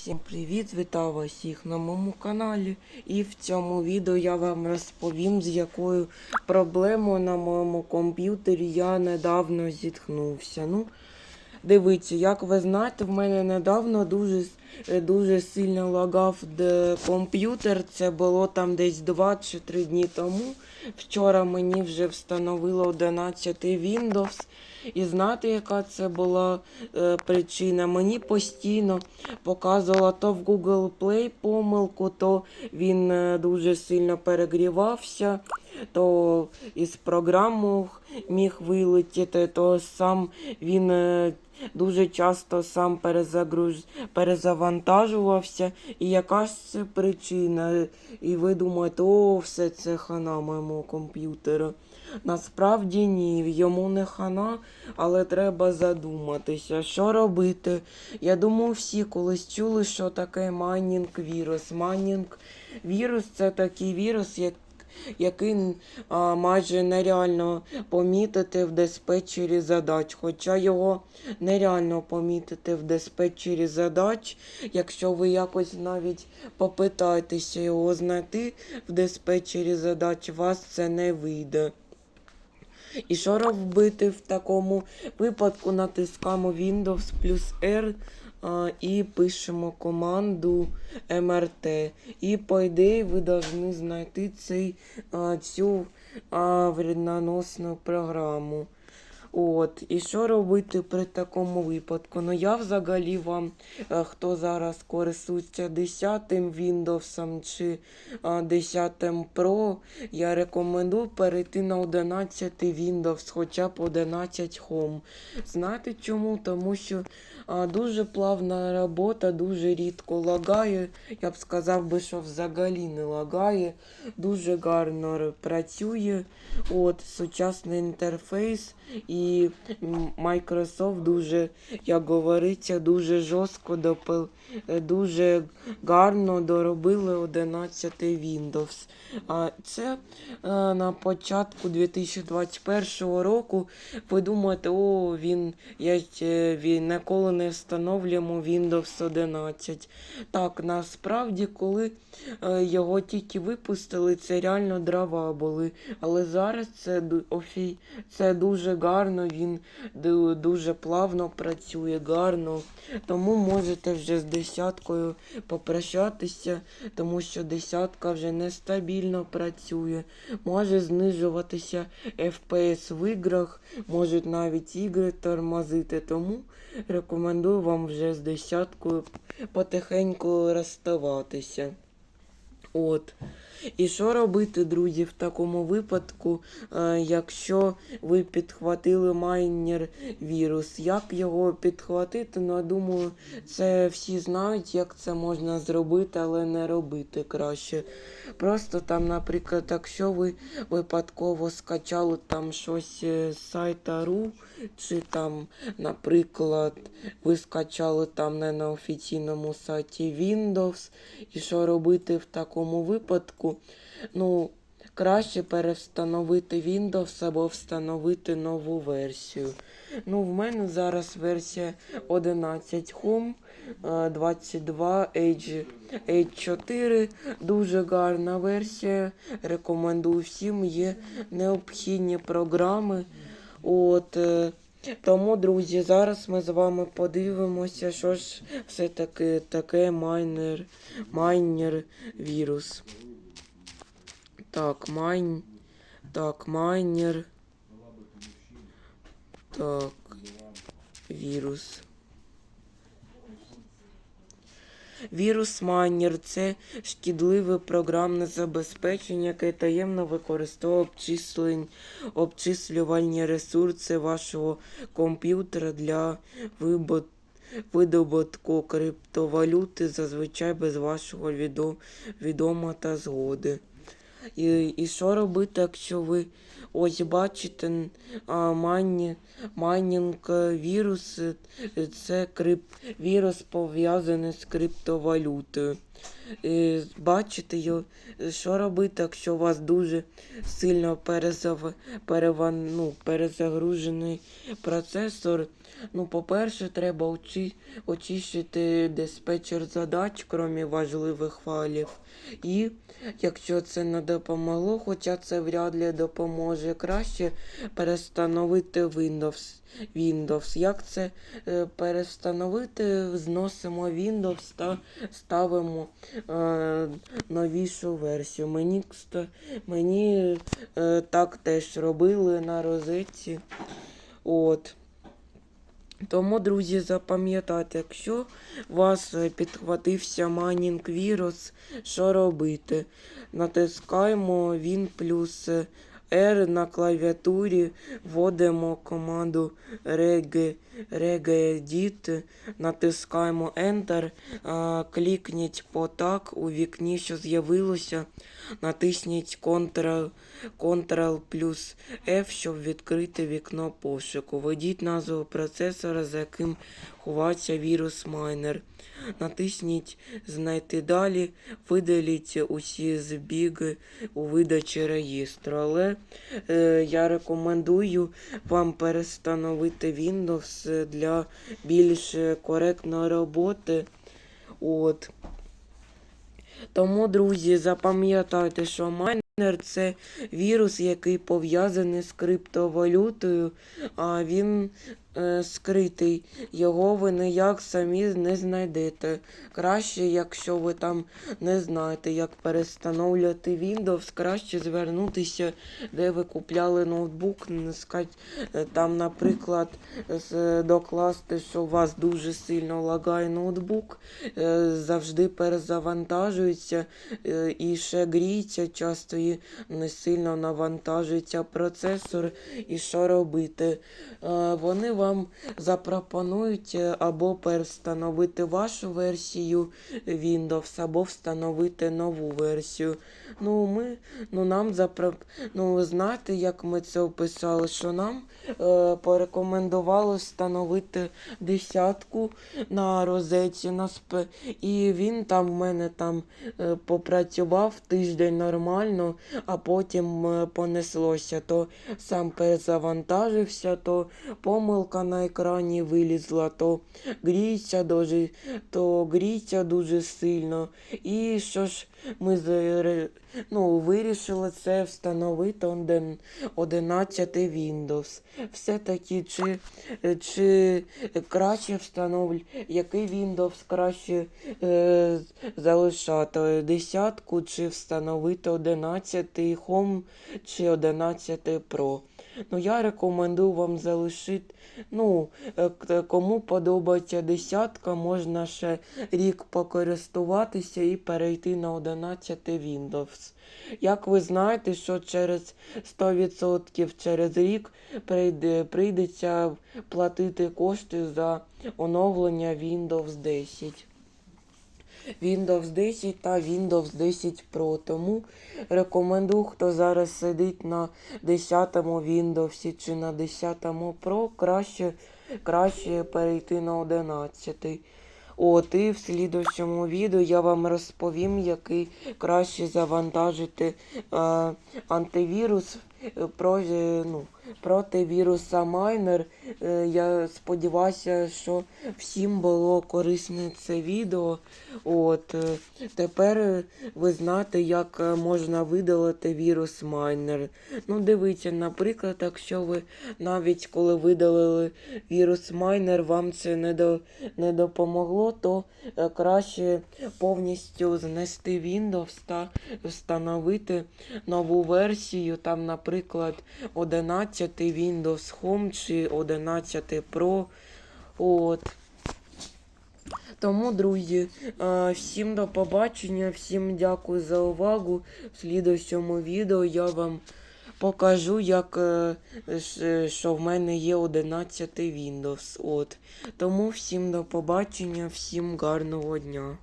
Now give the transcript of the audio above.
Всім привіт! Вітаю вас всіх на моєму каналі. І в цьому відео я вам розповім, з якою проблемою на моєму комп'ютері я недавно зіткнувся. Ну, дивіться, як ви знаєте, в мене недавно дуже, е, дуже сильно лагав комп'ютер. Це було там десь 2 чи 3 дні тому. Вчора мені вже встановило 11 Windows. І знаєте, яка це була е, причина? Мені постійно показувало то в Google Play помилку, то він е, дуже сильно перегрівався, то із програму міг вилетіти, то сам він е, дуже часто сам перезагруз... перезавантажувався. І якась причина. І ви думаєте, о, все це хана моєму комп'ютеру. Насправді ні, йому не хана, але треба задуматися, що робити. Я думаю, всі колись чули, що таке майнінг вірус. Майнінг вірус це такий вірус, як який а, майже нереально помітити в диспетчері задач. Хоча його нереально помітити в диспетчері задач, якщо ви якось навіть попитаєтеся його знайти в диспетчері задач, вас це не вийде. І що робити в такому випадку? Натискаємо Windows плюс R і пишемо команду МРТ. І по ідеї ви повинні знайти цей, цю вредноносну програму. От, і що робити при такому випадку? Ну я взагалі вам, е, хто зараз користується 10 Windows чи 10 Pro, я рекомендую перейти на 11 Windows, хоча б 11 Home. Знаєте чому? Тому що дуже плавна робота, дуже рідко лагає. Я б сказав би, що взагалі не лагає. Дуже гарно працює. От, сучасний інтерфейс. І Microsoft дуже, як говориться, дуже жорстко допил, е, дуже гарно доробили 11 Windows. А це е, на початку 2021 року. Ви думаєте, о, він, я, е, він ніколи не встановлюємо Windows 11. Так, насправді, коли його тільки випустили, це реально дрова були. Але зараз це, офі... це дуже гарно, він дуже плавно працює, гарно. Тому можете вже з десяткою попрощатися, тому що десятка вже нестабільно працює. Може знижуватися FPS в іграх, можуть навіть ігри тормозити. Тому рекомендую вам вже з десяткою потихеньку розставатися. От. І що робити, друзі, в такому випадку, е, якщо ви підхватили майнер вірус? Як його підхватити? Ну, я думаю, це всі знають, як це можна зробити, але не робити краще. Просто там, наприклад, якщо ви випадково скачали там щось з сайта RU, чи там, наприклад, ви скачали там не на офіційному сайті Windows, і що робити в такому випадку? Ну, краще перевстановити Windows або встановити нову версію. Ну, в мене зараз версія 11 Home е, 22 H, H4. Дуже гарна версія. Рекомендую всім. Є необхідні програми. От. Тому, друзі, зараз ми з вами подивимося, що ж все-таки таке майнер, майнер вірус. Так, майн. Так, майнер. Так. Вірус. Вірус майнер це шкідливе програмне забезпечення, яке таємно використовує обчислювальні ресурси вашого комп'ютера для вибот. видобутку криптовалюти, зазвичай без вашого відо- відома та згоди. І, і що робити, якщо ви ось бачите майні, майнінг вірус, це крип, вірус пов'язаний з криптовалютою. Е, Бачите, що робити, якщо у вас дуже сильно перезав... переван... ну, перезагружений процесор. Ну, по-перше, треба очі... очищити диспетчер задач, крім важливих файлів. І якщо це не допомогло, хоча це вряд ли допоможе, краще перестановити Windows. Windows. Як це е, перестановити? Зносимо Windows та ставимо е, новішу версію. Мені, мені е, так теж робили на розетці. От. Тому, друзі, запам'ятайте, якщо вас е, підхватився майнінг вірус, що робити? Натискаємо він плюс е, R на клавіатурі, вводимо команду reg, regedit, натискаємо Enter, клікніть по так у вікні, що з'явилося, натисніть Ctrl, Ctrl плюс F, щоб відкрити вікно пошуку. Введіть назву процесора, за яким ховається вірус майнер. Натисніть Знайти далі, видаліть усі збіги у видачі реєстру. Але е, я рекомендую вам перестановити Windows для більш коректної роботи. От. Тому, друзі, запам'ятайте, що майнер це вірус, який пов'язаний з криптовалютою, а він скритий. Його ви ніяк самі не знайдете. Краще, якщо ви там не знаєте, як перестановлювати Windows, краще звернутися, де ви купляли ноутбук, е, там, наприклад, докласти, що у вас дуже сильно лагає ноутбук, е, завжди перезавантажується е, і ще гріється часто і не сильно навантажується процесор. І що робити? Е, Вони вам запропонують е, або перестановити вашу версію Windows, або встановити нову версію. Ну, ми, ну нам запро... ну, знаєте, як ми це описали, що нам е, порекомендували встановити десятку на розетці на сп... І він там в мене там е, попрацював тиждень нормально, а потім е, понеслося. То сам перезавантажився, то помилка на екрані вилізла, то гріється дуже, то гріється дуже сильно. І що ж ми ну, вирішили це встановити один- 11 Windows. Все-таки чи, чи краще встановлювати, який Windows краще е, залишати? Десятку чи встановити 11 Home чи 11 Pro? Ну, я рекомендую вам залишити. Ну, е, кому подобається десятка, можна ще рік покористуватися і перейти на 11 Windows. Як ви знаєте, що через 100% через рік прийде, прийдеться платити кошти за оновлення Windows 10. Windows 10 та Windows 10 Pro. Тому рекомендую, хто зараз сидить на 10 Windows чи на 10 Pro, краще, краще перейти на 11. От, і в слідущому відео я вам розповім, який краще завантажити е, антивірус про, е, ну, проти віруса Майнер. Е, я сподіваюся, що всім було корисне це відео. От, е, тепер ви знаєте, як можна видалити вірус Майнер. Ну, дивіться, наприклад, якщо ви навіть коли видалили вірус Майнер, вам це не, до, не допомогло, то краще повністю знести Windows та встановити нову версію, там, наприклад, 11 Windows Home чи 11 Pro. От. Тому, друзі, е, всім до побачення, всім дякую за увагу. В слідуючому відео я вам покажу, як, е, що в мене є 11 Windows. От. Тому всім до побачення, всім гарного дня.